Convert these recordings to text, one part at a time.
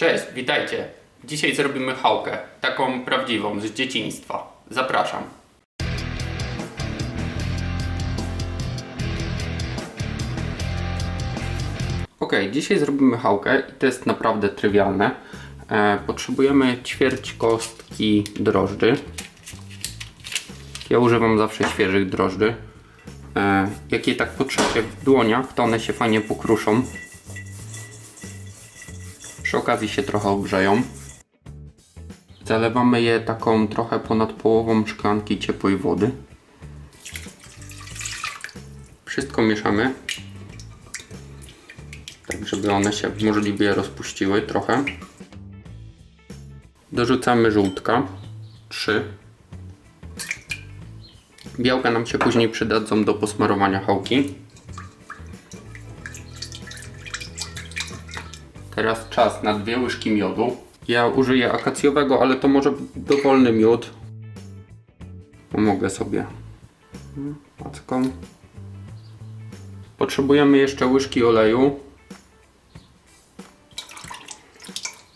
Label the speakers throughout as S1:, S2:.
S1: Cześć, witajcie. Dzisiaj zrobimy chałkę, taką prawdziwą, z dzieciństwa. Zapraszam. Ok, dzisiaj zrobimy chałkę i to jest naprawdę trywialne. E, potrzebujemy ćwierć kostki drożdży. Ja używam zawsze świeżych drożdży. E, jak je tak potrzecie w dłoniach, to one się fajnie pokruszą. Przy okazji się trochę ogrzeją. Zalewamy je taką trochę ponad połową szklanki ciepłej wody. Wszystko mieszamy. Tak, żeby one się możliwie rozpuściły trochę. Dorzucamy żółtka. 3. Białka nam się później przydadzą do posmarowania chałki. Teraz czas na dwie łyżki miodu. Ja użyję akacjowego, ale to może dowolny miód. Pomogę sobie macką. Potrzebujemy jeszcze łyżki oleju.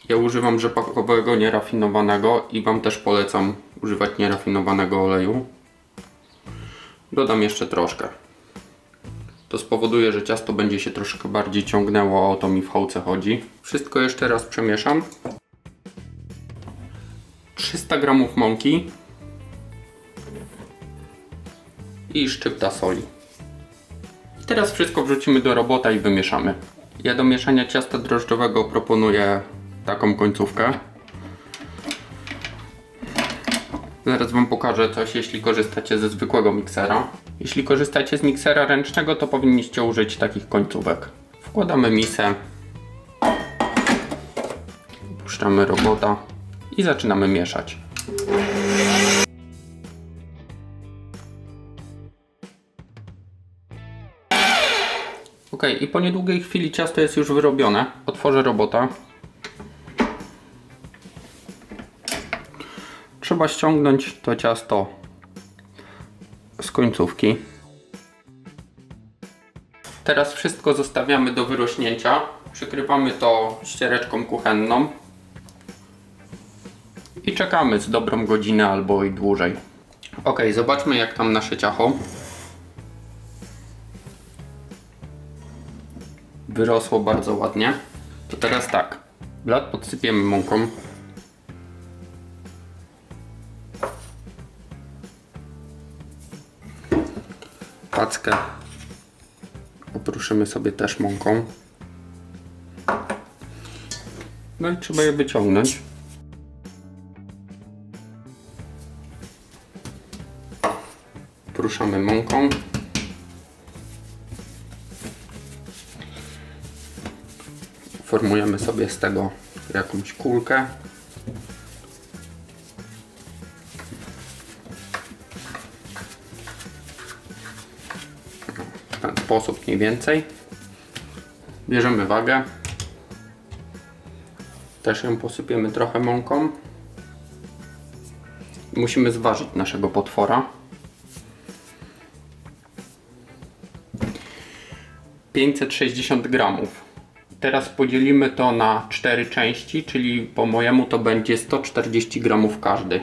S1: Ja używam rzepakowego, nierafinowanego i Wam też polecam używać nierafinowanego oleju. Dodam jeszcze troszkę. To spowoduje, że ciasto będzie się troszkę bardziej ciągnęło, o to mi w chałce chodzi. Wszystko jeszcze raz przemieszam. 300 g mąki i szczypta soli. I teraz wszystko wrzucimy do robota i wymieszamy. Ja do mieszania ciasta drożdżowego proponuję taką końcówkę. Zaraz Wam pokażę coś, jeśli korzystacie ze zwykłego miksera. Jeśli korzystacie z miksera ręcznego, to powinniście użyć takich końcówek. Wkładamy misę, puszczamy robota i zaczynamy mieszać. Ok, i po niedługiej chwili ciasto jest już wyrobione. Otworzę robota. Trzeba ściągnąć to ciasto z końcówki. Teraz wszystko zostawiamy do wyrośnięcia. Przykrywamy to ściereczką kuchenną. I czekamy z dobrą godzinę albo i dłużej. Ok, zobaczmy jak tam nasze ciacho. Wyrosło bardzo ładnie. To teraz tak. Blat podsypiemy mąką. Packę opruszymy sobie też mąką. No i trzeba je wyciągnąć. Pruszamy mąką. Formujemy sobie z tego jakąś kulkę. Sposób mniej więcej. Bierzemy wagę. Też ją posypiemy trochę mąką. Musimy zważyć naszego potwora. 560 gramów. Teraz podzielimy to na 4 części, czyli po mojemu to będzie 140 gramów każdy.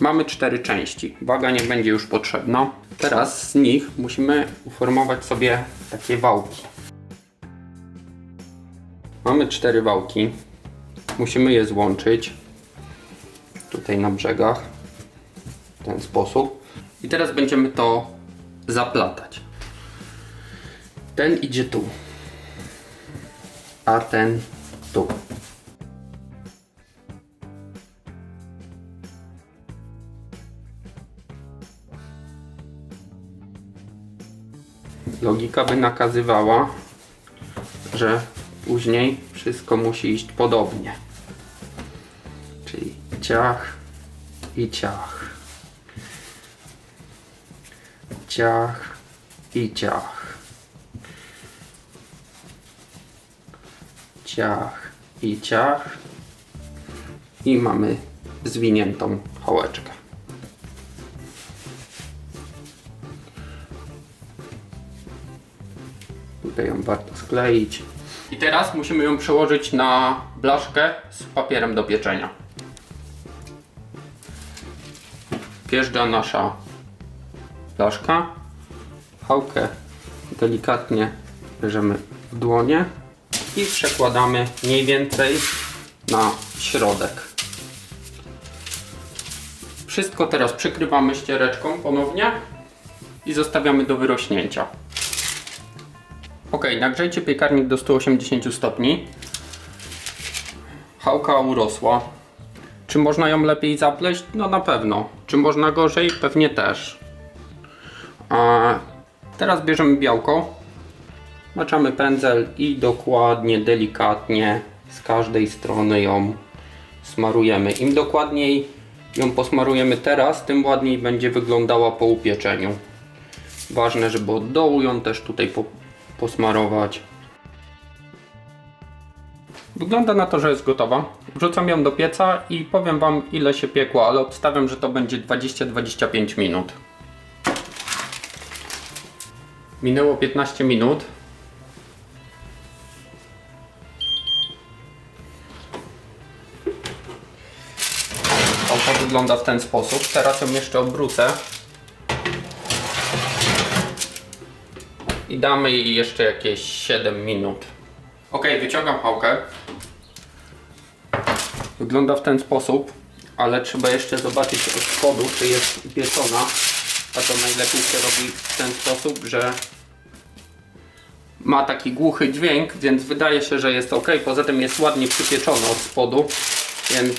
S1: Mamy 4 części. Waga nie będzie już potrzebna. Teraz z nich musimy uformować sobie takie wałki. Mamy 4 wałki. Musimy je złączyć tutaj na brzegach w ten sposób. I teraz będziemy to zaplatać. Ten idzie tu, a ten tu. Logika by nakazywała, że później wszystko musi iść podobnie. Czyli ciach i ciach. Ciach i ciach. Ciach i ciach. I mamy zwiniętą chałeczkę. Tutaj ją warto skleić. I teraz musimy ją przełożyć na blaszkę z papierem do pieczenia. Wjeżdża nasza blaszka. Chałkę delikatnie bierzemy w dłonie i przekładamy mniej więcej na środek. Wszystko teraz przykrywamy ściereczką ponownie i zostawiamy do wyrośnięcia. Ok, nagrzejcie piekarnik do 180 stopni. Chałka urosła. Czy można ją lepiej zapleść? No na pewno. Czy można gorzej? Pewnie też. A teraz bierzemy białko, maczamy pędzel i dokładnie, delikatnie z każdej strony ją smarujemy. Im dokładniej ją posmarujemy teraz, tym ładniej będzie wyglądała po upieczeniu. Ważne, żeby od dołu ją też tutaj posmarować. Wygląda na to, że jest gotowa. Wrzucam ją do pieca i powiem Wam ile się piekło, ale obstawiam, że to będzie 20-25 minut. Minęło 15 minut. Oto wygląda w ten sposób. Teraz ją jeszcze obrócę. I damy jej jeszcze jakieś 7 minut. Ok, wyciągam pałkę. Wygląda w ten sposób, ale trzeba jeszcze zobaczyć od spodu, czy jest pieczona. A to najlepiej się robi w ten sposób, że ma taki głuchy dźwięk, więc wydaje się, że jest ok. Poza tym jest ładnie przypieczona od spodu, więc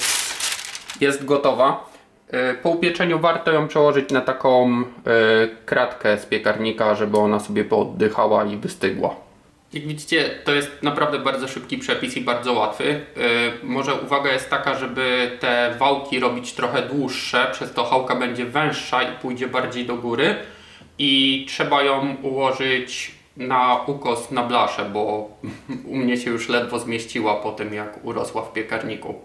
S1: jest gotowa. E, Po upieczeniu warto ją przełożyć na taką e, kratkę z piekarnika, żeby ona sobie pooddychała i wystygła. Jak widzicie, to jest naprawdę bardzo szybki przepis i bardzo łatwy. E, Może uwaga jest taka, żeby te wałki robić trochę dłuższe, przez to chałka będzie węższa i pójdzie bardziej do góry. I trzeba ją ułożyć na ukos na blaszę, bo u mnie się już ledwo zmieściła po tym, jak urosła w piekarniku.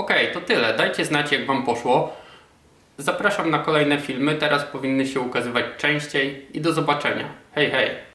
S1: Okej, to tyle. Dajcie znać, jak Wam poszło. Zapraszam na kolejne filmy. Teraz powinny się ukazywać częściej i do zobaczenia. Hej, hej!